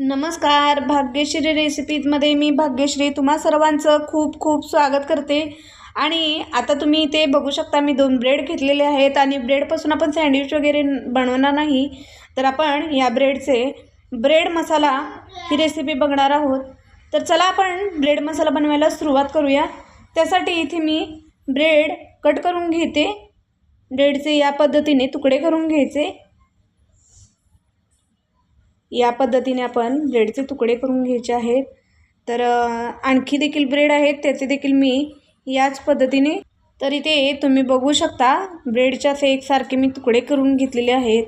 नमस्कार. भाग्यश्री रेसिपीजमध्ये मी भाग्यश्री तुम्हा सर्वांचं खूप खूप स्वागत करते. आणि आता तुम्ही इथे बघू शकता मी दोन ब्रेड घेतलेले आहेत आणि ब्रेडपासून आपण सँडविच वगैरे बनवणार नाही. तर आपण या ब्रेडचे ब्रेड मसाला ही रेसिपी बघणार आहोत. तर चला आपण ब्रेड मसाला बनवायला सुरुवात करूया. त्यासाठी इथे मी ब्रेड कट करून घेते. ब्रेडचे या पद्धतीने तुकडे करून घ्यायचे. या पद्धतीने आपण ब्रेडचे तुकडे करून घ्यायचे आहेत. तर आणखी देखील ब्रेड आहेत त्याचे देखील मी याच पद्धतीने तर इथे तुम्ही बघू शकता ब्रेडच्या असे एकसारखे मी तुकडे करून घेतलेले आहेत.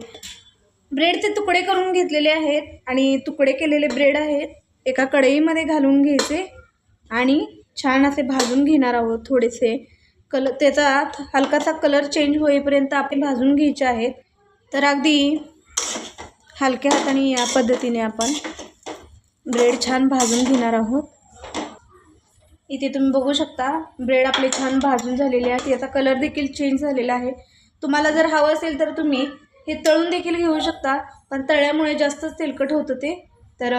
ब्रेडचे तुकडे करून घेतलेले आहेत आणि तुकडे केलेले ब्रेड आहेत एका कढईमध्ये घालून घ्यायचे आणि छान असे भाजून घेणार आहोत थोडेसे. कलर त्याचा हलकासा कलर चेंज होईपर्यंत आपण भाजून घ्यायचे आहेत. तर अगदी हलक्या हाताने या पद्धतीने आपण ब्रेड छान भाजून घेणार आहोत. इथे तुम्ही बघू शकता ब्रेड आपले छान भाजून झालेले आहेत. याचा कलर देखील चेंज झालेला आहे. तुम्हाला जर हवं असेल तर तुम्ही हे तळून देखील घेऊ शकता पण तळ्यामुळे जास्तच तेलकट होतं ते. तर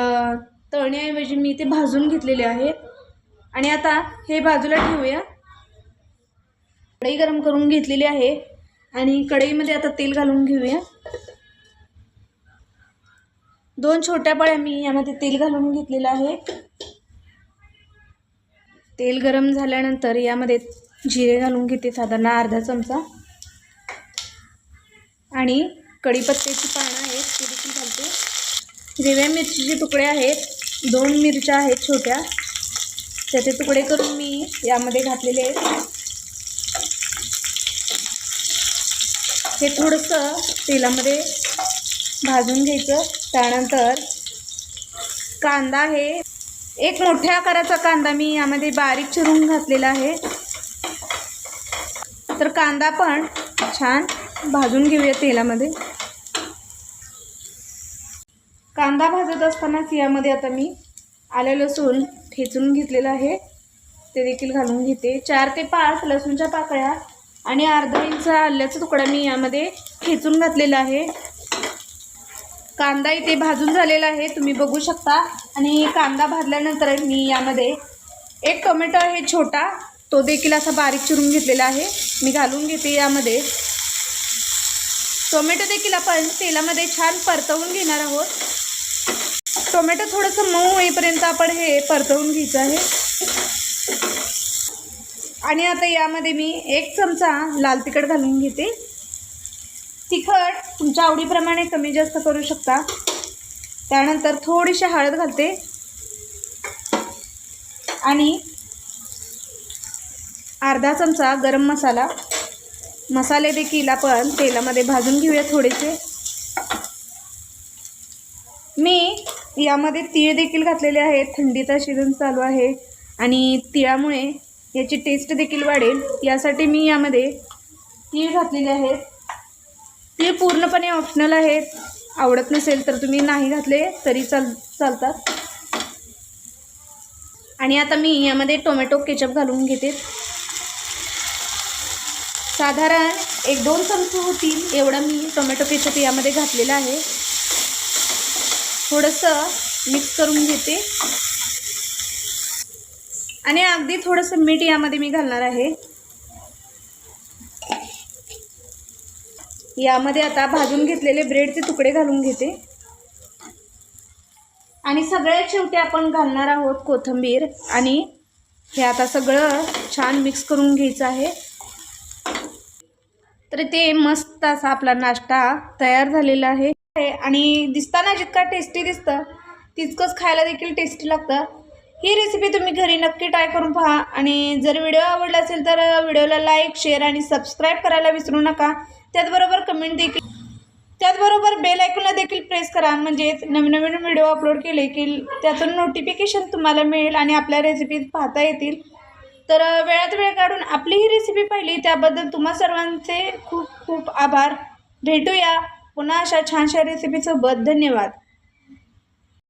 तळण्याऐवजी मी ते भाजून घेतलेले आहेत. आणि आता हे बाजूला ठेवूया. कढई गरम करून घेतलेली आहे. आणि कढईमध्ये आता तेल घालून घेऊया. दोन छोट्या पळ्या मी यामध्ये तेल घालून घेतलेलं आहे. तेल गरम झाल्यानंतर यामध्ये जिरे घालून घेते साधारण अर्धा चमचा. आणि कढीपत्त्याची पानं आहेत ते देखील घालते. हिरव्या मिरचीचे तुकडे आहेत दोन मिरच्या आहेत छोट्या. त्याचे तुकडे करून मी यामध्ये घातलेले आहेत. हे थोडंसं तेलामध्ये भाजून घ्यायचं. त्यानंतर कांदा हे एक मोठ्या आकाराचा कांदा मी यामध्ये बारीक चिरून घातलेला आहे. तर कांदा पण छान भाजून घेऊया तेलामध्ये. कांदा भाजत असतानाच यामध्ये आता मी आलं लसूण ठेचून घेतलेलं आहे. ते देखील घालून घेते. चार ते पाच लसूणच्या पाकळ्या आणि अर्धा इंच आल्याचा तुकडा मी यामध्ये ठेचून घातलेला आहे. कांदा इथे भाजून झालेला आहे तुम्ही बघू शकता. आणि कांदा भाजल्यानंतर मी यामध्ये एक टोमॅटो आहे छोटा तो देखील असा बारीक चिरून घेतलेला आहे. मी घालून घेते यामध्ये. टोमॅटो देखील आपण तेलामध्ये छान परतवून घेणार आहोत. टोमॅटो थोडंसं मऊ होईपर्यंत आपण हे परतवून घ्यायचं आहे. आणि आता यामध्ये मी एक चमचा लाल तिखट घालून घेते. तिखट तुमच्या आवडीप्रमाणे कमी जास्त करू शकता. त्यानंतर थोडीशी हळद घालते. आणि अर्धा चमचा गरम मसाला. मसाले देखील आपण तेलामध्ये भाजून घेऊया थोडेसे. मी यामध्ये तीळ देखील घातलेले आहेत थंडीचा सीझन चालू आहे आणि तिळामुळे याची टेस्ट देखील वाढेल. यासाठी मी यामध्ये तीळ घातलेले आहेत. ते पूर्णपणे ऑप्शनल आहेत. आवडत नसेल तर तुम्ही नाही घातले तरी चाल चालतात. आणि आता मी यामध्ये टोमॅटो केचप घालून घेते. साधारण एक दोन चमचे होतील एवढा मी टोमॅटो केचप यामध्ये घातलेला आहे. थोडंसं मिक्स करून घेते. आणि अगदी थोडंसं मीठ यामध्ये मी घालणार आहे. यामध्ये आता भाजून घेतलेले ब्रेडचे तुकडे घालून घेते. आणि सगळ्यात शेवटी आपण घालणार आहोत कोथिंबीर. आणि हे आता सगळं छान मिक्स करून घ्यायचं आहे. तर ते मस्त असा आपला नाश्ता तयार झालेला आहे. आणि दिसताना जितका टेस्टी दिसतं तितकंच खायला देखील टेस्टी लागतं. ही रेसिपी तुम्ही घरी नक्की ट्राय करून पहा. आणि जर व्हिडिओ आवडला असेल तर व्हिडिओला लाईक शेअर आणि सबस्क्राईब करायला विसरू नका. त्याचबरोबर कमेंट देखील त्याचबरोबर बेल आयकॉनला देखील प्रेस करा. म्हणजेच नवीन नवीन व्हिडिओ अपलोड केले की त्यातून नोटिफिकेशन तुम्हाला मिळेल आणि आपल्या रेसिपीज पाहता येतील. तर वेळात वेळ काढून आपली ही रेसिपी पाहिली त्याबद्दल तुम्हा सर्वांचे खूप खूप आभार. भेटूया. पुन्हा अशा छानशा रेसिपीसोबत धन्यवाद.